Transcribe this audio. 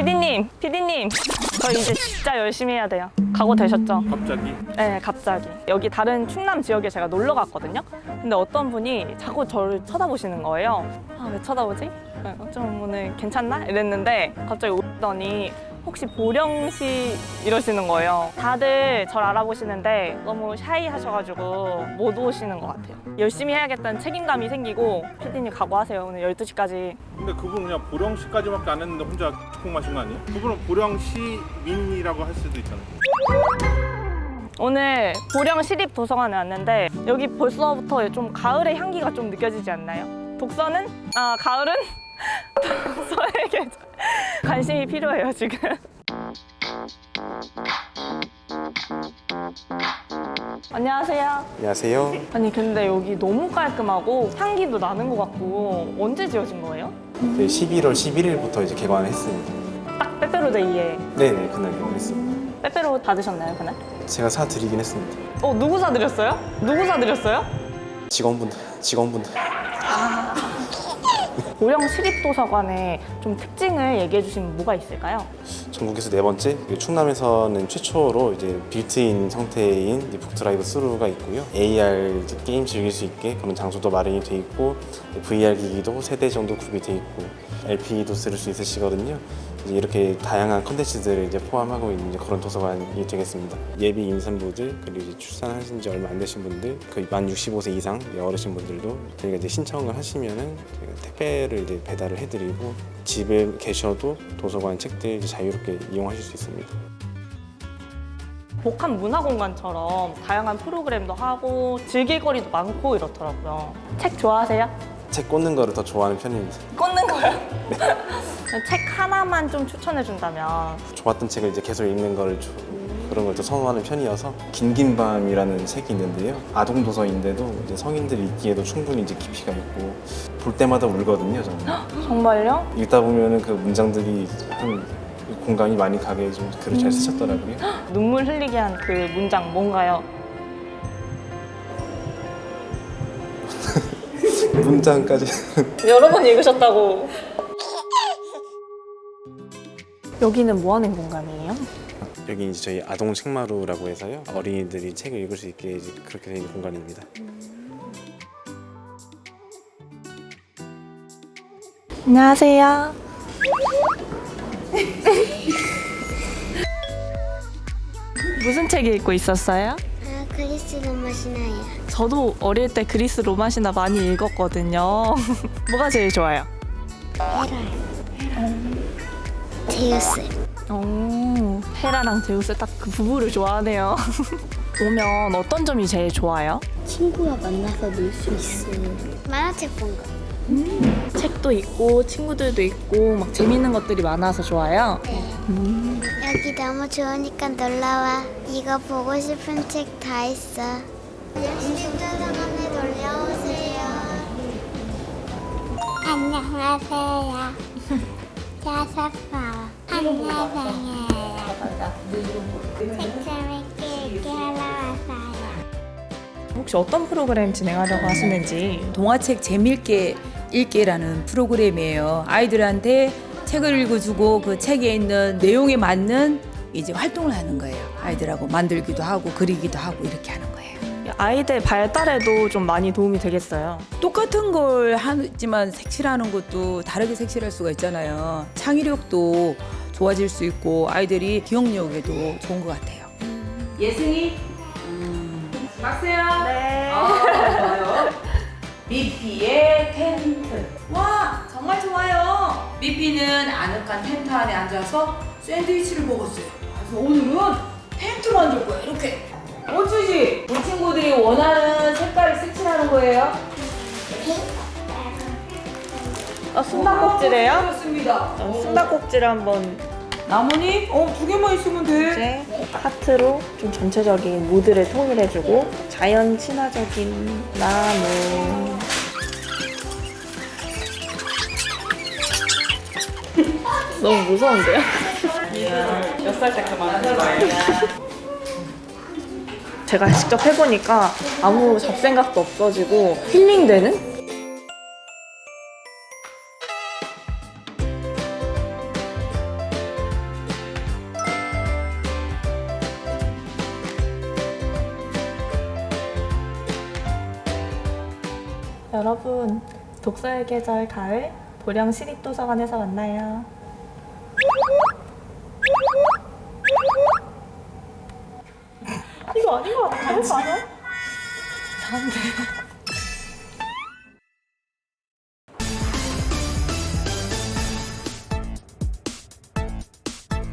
피디님, 피디님, 저 이제 진짜 열심히 해야 돼요. 각오 되셨죠? 갑자기 네, 갑자기. 여기 다른 충남 지역에 제가 놀러 갔거든요. 근데 어떤 분이 자꾸 저를 쳐다보시는 거예요. 아, 왜 쳐다보지? 네, 좀 오늘 괜찮나? 이랬는데 갑자기 오더니 혹시 보령시 이러시는 거예요. 다들 절 알아보시는데 너무 샤이 하셔가지고 못 오시는 것 같아요. 열심히 해야겠다는 책임감이 생기고 피디님 각오하세요. 오늘 12시까지. 근데 그분 그냥 보령시까지밖에 안 했는데 혼자 축복 마신 거 아니에요? 그분은 보령시 민이라고 할 수도 있잖아요 오늘 보령 시립 도서관에 왔는데 여기 벌써부터 좀 가을의 향기가 좀 느껴지지 않나요? 독서는 아 가을은 독 서에게 관심이 필요해요 지금. 안녕하세요. 안녕하세요. 아니 근데 여기 너무 깔끔하고 향기도 나는 것 같고 언제 지어진 거예요? 저희 11월 11일부터 이제 개관을 했습니다. 딱 빼빼로데이에 네네, 그날 개관했습니다. 빼빼로 받으셨나요 그날? 제가 사드리긴 했습니다. 어 누구 사드렸어요? 누구 사드렸어요? 직원분들, 직원분들. 보령 시립도서관의 좀 특징을 얘기해 주시면 뭐가 있을까요? 전국에서 네 번째, 충남에서는 최초로 이제 빌트인 형태인 북드라이브 스루가 있고요. AR 게임 즐길 수 있게 그런 장소도 마련이 돼 있고 VR 기기도 세대 정도 구비돼 있고 LP도 쓸 수 있으시거든요. 이렇게 다양한 컨텐츠들을 이제 포함하고 있는 이제 그런 도서관이 되겠습니다. 예비 임산부들 그리고 이제 출산하신 지 얼마 안 되신 분들 거의 만 65세 이상 어르신 분들도 저희가 이제 신청을 하시면은 저희가 택배를 이제 배달을 해드리고 집에 계셔도 도서관 책들 이제 자유롭게 이용하실 수 있습니다. 복합 문화공간처럼 다양한 프로그램도 하고 즐길거리도 많고 이렇더라고요. 책 좋아하세요? 책 꽂는 거를 더 좋아하는 편입니다. 꽂는 거요? 책 하나만 좀 추천해 준다면 좋았던 책을 이제 계속 읽는 걸 조- 그런 걸또 선호하는 편이어서 긴긴 밤이라는 책이 있는데요. 아동 도서인데도 이제 성인들이 읽기에도 충분히 이제 깊이가 있고 볼 때마다 울거든요. 저는 정말요? 읽다 보면은 그 문장들이 좀 공감이 많이 가게 좀 글을 잘 쓰셨더라고요. 눈물 흘리게 한 그 문장 뭔가요? 문장까지 여러 번 읽으셨다고. 여기는 뭐 하는 공간이에요? 여기 이제 저희 아동 책마루라고 해서요 어린이들이 책을 읽을 수 있게 이제 그렇게 된 공간입니다. 안녕하세요. 무슨 책 읽고 있었어요? 아, 그리스 로마 신화요. 저도 어릴 때 그리스 로마 신화 많이 읽었거든요. 뭐가 제일 좋아요? 헤랄. 제우스. 오, 헤라랑 제우스 딱 그 부부를 좋아하네요. 오면 어떤 점이 제일 좋아요? 친구와 만나서 놀 수 있어. 만화책 본 거. 책도 있고 친구들도 있고 막 재밌는 것들이 많아서 좋아요. 네. 여기 너무 좋으니까 놀러 와. 이거 보고 싶은 책 다 있어. 역시도서관에 놀러오세요. 안녕하세요. 야사파. 안녕하세요. 책 재밌게 읽게 하러 왔어요. 혹시 어떤 프로그램 진행하려고 하시는지 동화책 재미있게 읽기라는 프로그램이에요. 아이들한테 책을 읽어주고 그 책에 있는 내용에 맞는 이제 활동을 하는 거예요. 아이들하고 만들기도 하고 그리기도 하고 이렇게 하는 거예요. 아이들 발달에도 좀 많이 도움이 되겠어요. 똑같은 걸 하지만 색칠하는 것도 다르게 색칠할 수가 있잖아요. 창의력도 좋아질 수 있고 아이들이 기억력에도 좋은 것 같아요. 예승이 박세요. 네. 미피의 텐트. 와, 정말 좋아요. 미피는 아늑한 텐트 안에 앉아서 샌드위치를 먹었어요. 그래서 오늘은 텐트로 앉을 거야, 이렇게. 어찌지? 우리 친구들이 원하는 색깔을 색칠하는 거예요. 어, 숨바꼭질이에요? 그렇습니다. 숨바꼭질 한번 나뭇잎? 어, 두 개만 있으면 돼. 이제 하트로 좀 전체적인 모드를 통일해주고 자연 친화적인 나무. 너무 무서운데요? 몇살 때부터 만든 거예요? 제가 직접 해보니까 아무 잡생각도 없어지고 힐링되는 여러분, 독서의 계절 가을 보령 시립도서관에서 만나요. 이거 아닌 것 같아요? 맞아? 잘한데.